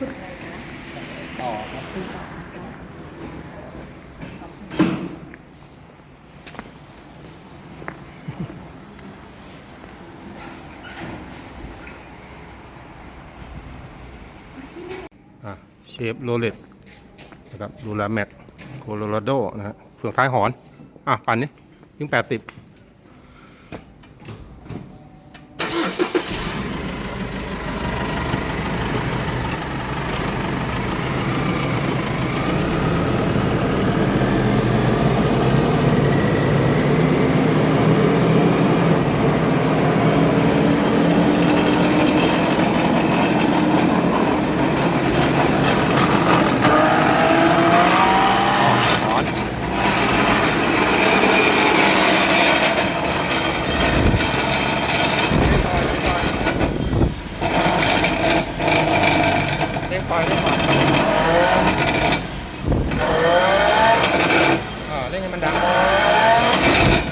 ฝึกอะไรคะต่อครับฝึกต่อนะคะอะเชฟโรเลตนะครับดูแลแม็กโคโลราโดนะฮะเฟืองท้ายหอน อะ ปั่นนี่ยิ่งแปดสิบ เล่นปล่อยเล่นปล่อยอ่าเล่นให้มันดังอะ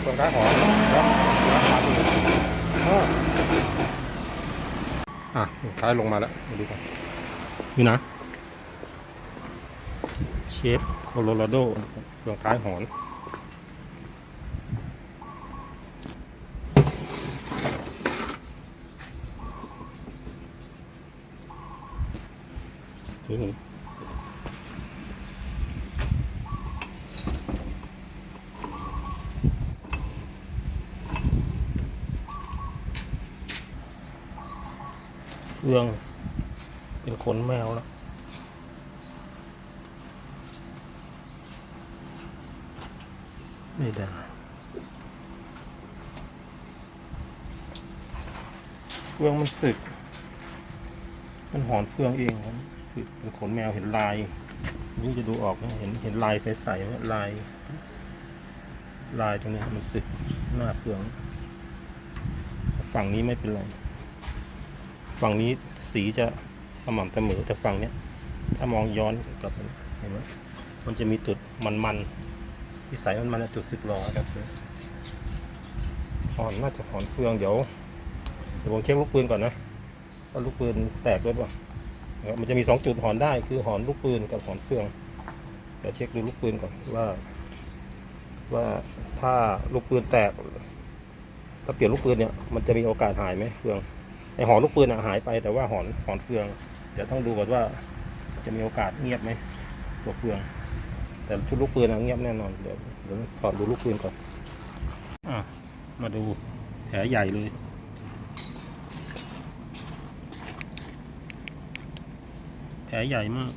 เฟืองท้ายหอนแล้วแล้วมาดูอ้ออะเฟืองท้ายลงมาแล้วมาดูกันนี่นะเชฟโคโลราโดเฟืองท้ายหอนถึง เฟือง เป็นขนแมวแล้วไม่ได้เฟืองมันสึก มันหอนเฟืองเองครับสึกเป็นขนแมวเห็นลายนี่จะดูออกเห็นเห็นลายใสๆไหมลาย ลายตรงนี้มันสึกหน้าเฟือง ฝั่งนี้ไม่เป็นไร ฝั่งนี้สีจะสม่ำเสมอแต่ฝั่งเนี้ยถ้ามองย้อนกลับเห็นไหมมันจะมีจุดมันๆที่ใสมันมันๆจุดสึกรอครับหอนน่าจะหอนเฟืองเดี๋ยวเดี๋ยวผมเช็คลูกปืนก่อนนะว่าลูกปืนแตกด้วยป่ะมันจะมีสองจุดหอนได้คือหอนลูกปืนกับหอนเฟืองเดี๋ยวเช็คดูลูกปืนก่อนว่า ว่าถ้าลูกปืนแตก ถ้าเปลี่ยนลูกปืนเนี่ยมันจะมีโอกาสหายไหมเฟือง หอนลูกปืนอะหายไปแต่ว่าหอนหอนเฟือง เดี๋ยวต้องดูก่อนว่าจะมีโอกาสเงียบไหมตัวเฟือง แต่ชุดลูกปืนอะเงียบแน่นอนเดี๋ยวเดี๋ยวถอดดูลูกปืนก่อนอะมาดูแผลใหญ่เลยแผลใหญ่มาก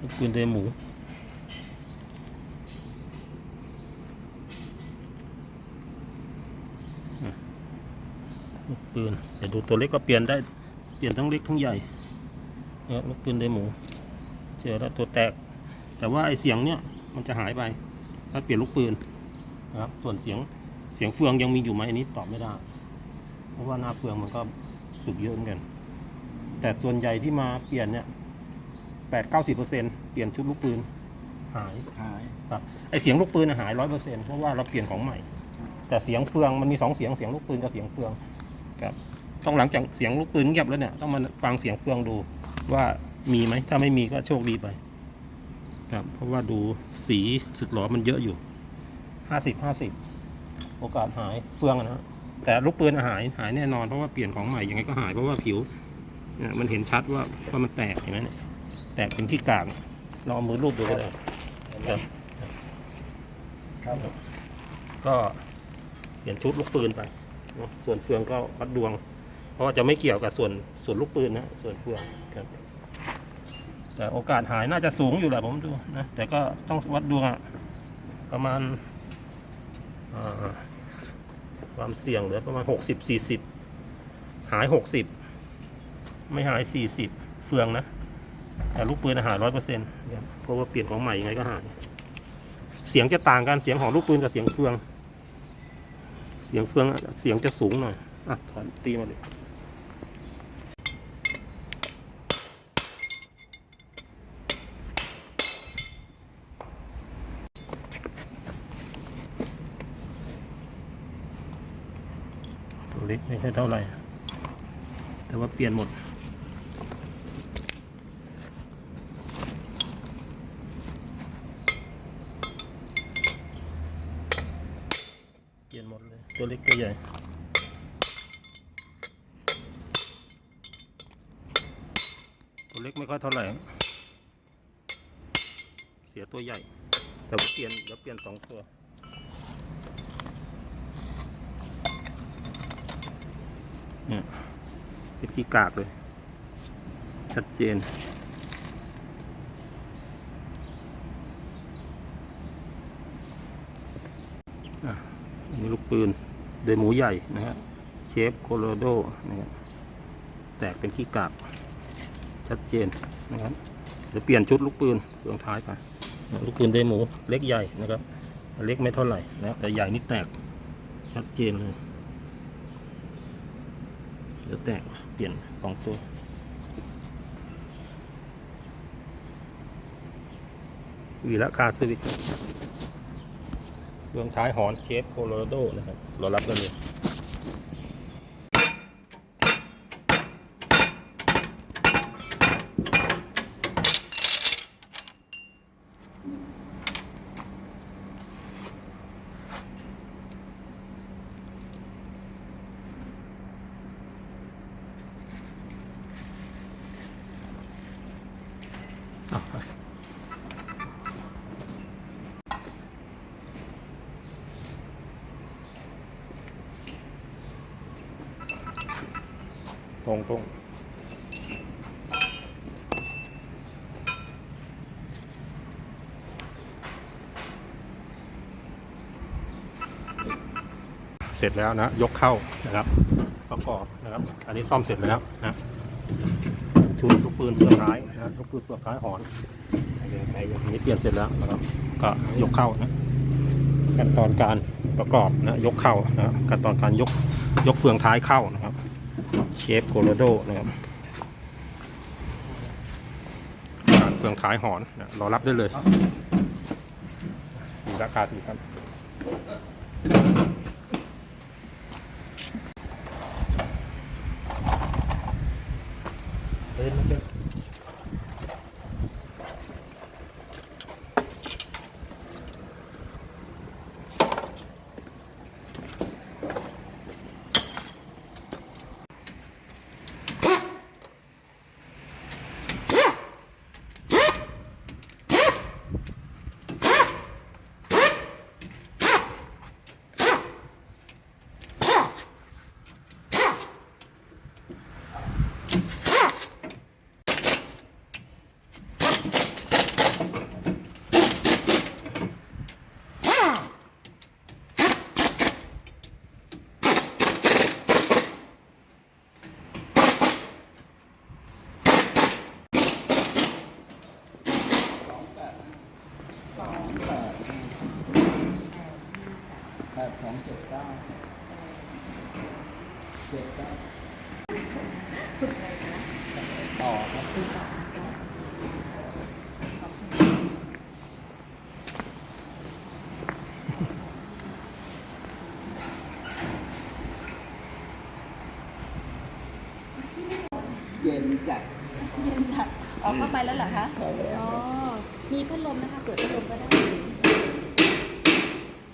ลูกปืนเดหมู ปืน เดี๋ยวดูตัวเล็กก็เปลี่ยนได้ เปลี่ยนทั้งเล็กทั้งใหญ่เนี่ยลูกปืนเดหมู เจอแล้วตัวแตก แต่ว่าไอเสียงเนี่ยมันจะหายไป ถ้าเปลี่ยนลูกปืนนะครับ ส่วนเสียงเสียงเฟืองยังมีอยู่ไหมอันนี้ตอบไม่ได้ เพราะว่าหน้าเฟืองมันก็สุกเยอะเหมือนกัน แต่ส่วนใหญ่ที่มาเปลี่ยนเนี่ยแปดเก้าสิบเปอร์เซ็นเปลี่ยนชุดลูกปืนหายหายครับไอเสียงลูกปืนน่ะหายร้อยเปอร์เซ็นต์เพราะว่าเราเปลี่ยนของใหม่ แต่เสียงเฟืองมันมีสองเสียงเสียงลูกปืนกับเสียงเฟือง ครับต้องหลังจากเสียงลูกปืนเงียบแล้วเนี่ยต้องมาฟังเสียงเฟืองดูว่ามีไหมถ้าไม่มีก็โชคดีไป ครับ เพราะว่าดูสีสึกหรอมันเยอะอยู่ห้าสิบห้าสิบโอกาสหายเฟืองอะนะแต่ลูกปืนอะหายหายแน่นอนเพราะว่าเปลี่ยนของใหม่ยังไงก็หายเพราะว่าผิวเนี่ยมันเห็นชัดว่าว่ามันแตกเห็นไหมเนี่ยแตกเป็นที่กลางเราเอามือลูบดูก็ได้ครับครับ ก็เปลี่ยนชุดลูกปืนไป ส่วนเฟืองก็วัดดวง เพราะว่าจะไม่เกี่ยวกับส่วนส่วนลูกปืนนะส่วนเฟืองครับแต่โอกาสหายน่าจะสูงอยู่แหละผมดูนะแต่ก็ต้องวัดดวงอะประมาณาความเสี่ยงเหลือประมาณหกสิบสี่สิบหายหกสิบไม่หายสี่สิบเฟืองนะ แต่ลูกปืนอะหายร้อยเปอร์เซ็นต์เพราะว่าเปลี่ยนของใหม่ยังไงก็หาย เสียงจะต่างกันเสียงของลูกปืนกับเสียงเฟือง เสียงเฟืองเสียงจะสูงหน่อย อะ ถอนตีมาเลยตัวเล็กไม่ใช่เท่าไหร่ แต่ว่าเปลี่ยนหมด เปลี่ยนหมดเลย ตัวเล็กตัวใหญ่ตัวเล็กไม่ค่อยเท่าไหร่ เสียตัวใหญ่ แต่ว่าเปลี่ยนเดี๋ยวเปลี่ยนสองตัว เนี่ยเป็นที่กากเลย ชัดเจนอะ นนี้ลูกปืนโดยหมูใหญ่นะฮะเชฟโคโลโดนะครับแตกเป็นขี้กากชัดเจนนะครับเดี๋ยวเปลี่ยนชุดลูกปืนเฟืองท้ายไปลูกปืนโดยหมูเล็กใหญ่นะครับ เล็กไม่เท่าไหร่นะแต่ใหญ่นี่แตกชัดเจนเลยเดี๋ยวแตกเปลี่ยนสองตัววีละคาสวิต เรื่องท้ายหอนเชฟโคโลราโดนะครับรอรับกัน ตรงตรงเสร็จแล้วนะ ยกเข้านะครับ ประกอบนะครับ อันนี้ซ่อมเสร็จแล้วนะชุดลูกปืนเปลือกร้ายนะลูกปืนเปลือกร้ายหอนไอ้อย่างนี้เปลี่ยนเสร็จแล้วนะครับก็ยกเข้านะขั้นตอนการประกอบนะยกเข้านะขั้นตอนการยกยกเฟืองท้ายเข้านะครับ เชฟโคโลโดนะครับการเฟืองท้ายหอนนะรอรับได้เลยมีราคาถือครับ สองเจ็ดเก้าเจ็ดเก้าต่อครับเย็นจัดเย็นจัดออกเข้าไปแล้วเหรอคะ อ๋อ มีพัดลมนะคะ เปิดพัดลมก็ได้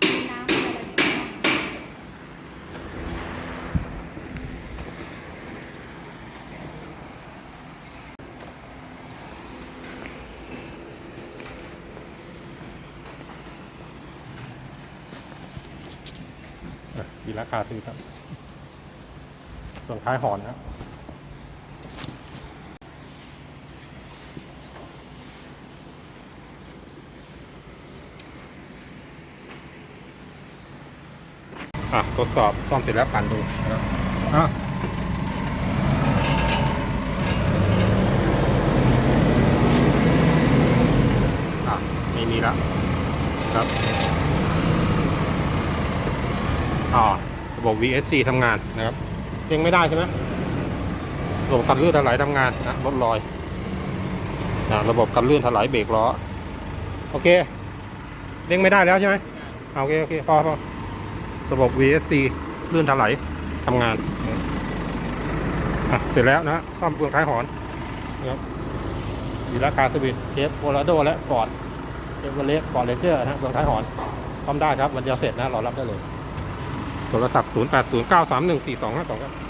มีน้ำอะไรอย่างเงี้ย อะมีราคาซื้อครับ ส่วนท้ายหอนครับอะทดสอบซ่อมเสร็จแล้วผ่านดูอะไม่มีละครับ อ๋อระบบ VSC ทำงานนะครับเร่งไม่ได้ใช่ไหมระบบกันลื่นถลายทำงานนะลดรอยนะระบบกันลื่นถลายเบรกล้อโอเคเร่งไม่ได้แล้วใช่ไหมโอเคโอเคพอพอระบบ VSC ลื่นถลายทำงานอะเสร็จแล้วนะซ่อมเฟืองท้ายหอนนะครับดีราคาสวิตเชฟโอลาโดและฟอร์ดเชฟเลสฟอร์ดเลเจอร์นะฮะเฟืองท้ายหอนซ่อมได้ครับวันเดียวเสร็จนะรอรับได้เลย โทรศัพท์ 0 8 0 9 3 1 4 2 5 2 ครับ